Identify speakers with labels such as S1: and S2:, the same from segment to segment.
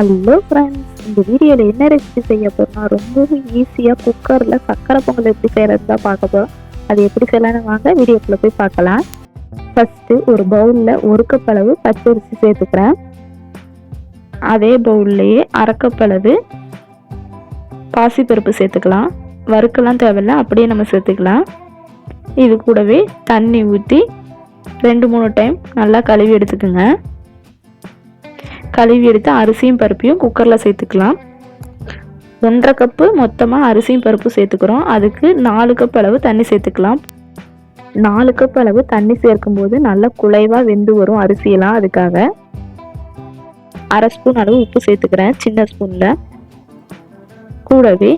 S1: Hello friends இந்த வீடியோவில் என்ன ரெசிபி செய்ய போகிறோம்னா ரொம்பவும் ஈஸியாக குக்கரில் சக்கரை பொங்கல் எப்படி செய்கிறது தான் பார்க்க போகிறோம் அது எப்படி செய்யலாம்னு வாங்க வீடியோக்குள்ளே போய் பார்க்கலாம். ஃபஸ்ட்டு ஒரு பவுலில் ஒரு கப் அளவு பச்சரிசி சேர்த்துக்கிறேன். அதே பவுல்லையே அரை அளவு பாசிப்பருப்பு சேர்த்துக்கலாம். வறுக்கெல்லாம் தேவையில்ல அப்படியே நம்ம சேர்த்துக்கலாம். இது கூடவே தண்ணி ஊற்றி ரெண்டு மூணு டைம் நல்லா கழுவி எடுத்துக்கோங்க. கழுவி எடுத்து அரிசியும் பருப்பையும் குக்கரில் சேர்த்துக்கலாம். ஒன்றரை கப்பு மொத்தமாக அரிசியும் பருப்பு சேர்த்துக்கிறோம். அதுக்கு நாலு கப் அளவு தண்ணி சேர்த்துக்கலாம். நாலு கப் அளவு தண்ணி சேர்க்கும்போது நல்லா குலைவாக வெந்து வரும் அரிசியெல்லாம் அதுக்காக. அரை ஸ்பூன் அளவு உப்பு சேர்த்துக்கிறேன் சின்ன ஸ்பூனில் கூடவே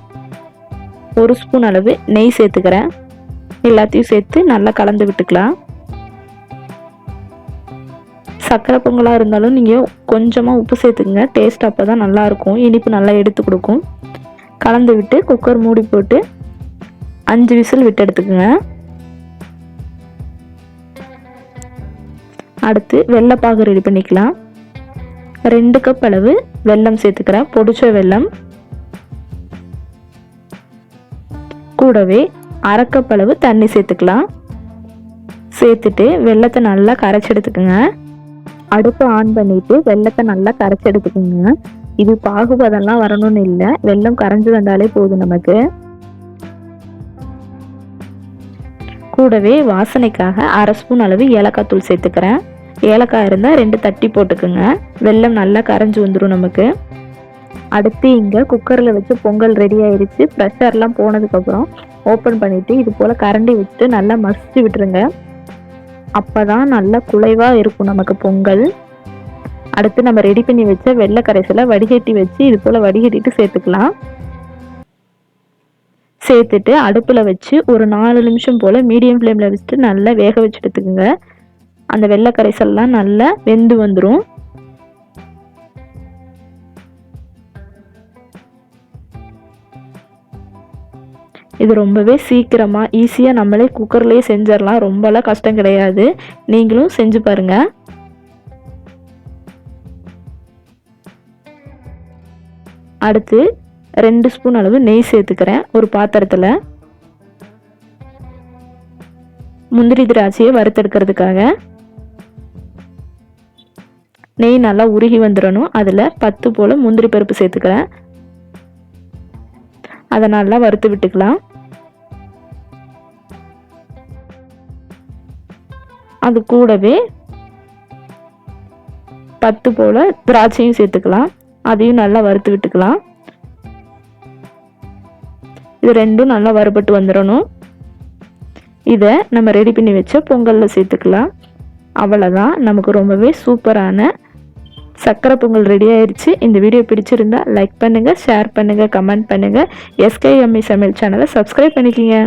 S1: ஒரு ஸ்பூன் அளவு நெய் சேர்த்துக்கிறேன். எல்லாத்தையும் சேர்த்து நல்லா கலந்து விட்டுக்கலாம். சக்கரை பொங்கலாக இருந்தாலும் நீங்கள் கொஞ்சமாக உப்பு சேர்த்துக்குங்க. டேஸ்ட் அப்போ தான் நல்லாயிருக்கும். இனிப்பு நல்லா எடுத்து கொடுக்கும். கலந்து விட்டு குக்கர் மூடி போட்டு அஞ்சு விசில் விட்டு எடுத்துக்கோங்க. அடுத்து வெள்ளைப்பாகு ரெடி பண்ணிக்கலாம். ரெண்டு கப் அளவு வெல்லம் சேர்த்துக்கிறேன். பொடிச்ச வெல்லம். கூடவே அரைக்கப்பளவு அளவு தண்ணி சேர்த்துக்கலாம். சேர்த்துட்டு வெள்ளத்தை நல்லா கரைச்சி எடுத்துக்கோங்க. அடுப்பு ஆன் பண்ணிட்டு வெள்ளத்தை நல்லா கரைச்சி எடுத்துக்கோங்க இது பாகுபதெல்லாம் வரணும்னு இல்லை. வெள்ளம் கரைஞ்சி வந்தாலே போதும் நமக்கு. கூடவே வாசனைக்காக அரை ஸ்பூன் அளவு ஏலக்காய் தூள் சேர்த்துக்கிறேன். ஏலக்காய் இருந்தால் ரெண்டு தட்டி போட்டுக்குங்க. வெள்ளம் நல்லா கரைஞ்சி வந்துடும் நமக்கு. அடுத்து இங்கே குக்கரில் வச்சு பொங்கல் ரெடி ஆயிடுச்சு ப்ரெஷர்லாம் போனதுக்கப்புறம் ஓப்பன் பண்ணிவிட்டு இது போல் கரண்டி விட்டு நல்லா மசிச்சு விட்டுருங்க. அப்போ தான் நல்லா குலைவாக இருக்கும் நமக்கு பொங்கல். அடுத்து நம்ம ரெடி பண்ணி வச்ச வெள்ளை கரைசலை வடிகட்டி வச்சு இது போல் வடிகட்டிட்டு சேர்த்துக்கலாம். சேர்த்துட்டு அடுப்பில் வச்சு ஒரு நாலு நிமிஷம் போல் மீடியம் ஃப்ளேமில் வச்சுட்டு நல்லா வேக வச்சு எடுத்துக்கோங்க. அந்த வெள்ளை கரைசல்லாம் நல்லா வெந்து வந்துடும் இது ரொம்பவே சீக்கிரமாக ஈஸியாக நம்மளே குக்கர்லேயே செஞ்சிடலாம். ரொம்பலாம் கஷ்டம் கிடையாது. நீங்களும் செஞ்சு பாருங்கள் அடுத்து ரெண்டு ஸ்பூன் அளவு நெய் சேர்த்துக்கிறேன் ஒரு பாத்திரத்தில். முந்திரி திராட்சையை வறுத்தெடுக்கிறதுக்காக. நெய் நல்லா உருகி வந்துடணும் அதில் பத்து போல் முந்திரி பருப்பு சேர்த்துக்கிறேன். அதை நல்லா வறுத்து விட்டுக்கலாம். அது கூடவே பத்து போல திராட்சையும் சேர்த்துக்கலாம். அதையும் நல்லா வறுத்து விட்டுக்கலாம். இது ரெண்டும் நல்லா வறுபட்டு வந்துடணும் இதை நம்ம ரெடி பண்ணி வச்ச பொங்கலில் சேர்த்துக்கலாம். அவ்வளோதான் நமக்கு ரொம்பவே சூப்பரான சக்கரை பொங்கல் ரெடி ஆயிடுச்சு இந்த வீடியோ பிடிச்சிருந்தா லைக் பண்ணுங்கள் ஷேர் பண்ணுங்கள் கமெண்ட் பண்ணுங்கள் எஸ்கேஎம்இ சமையல் சேனலை சப்ஸ்கிரைப் பண்ணிக்கிங்க.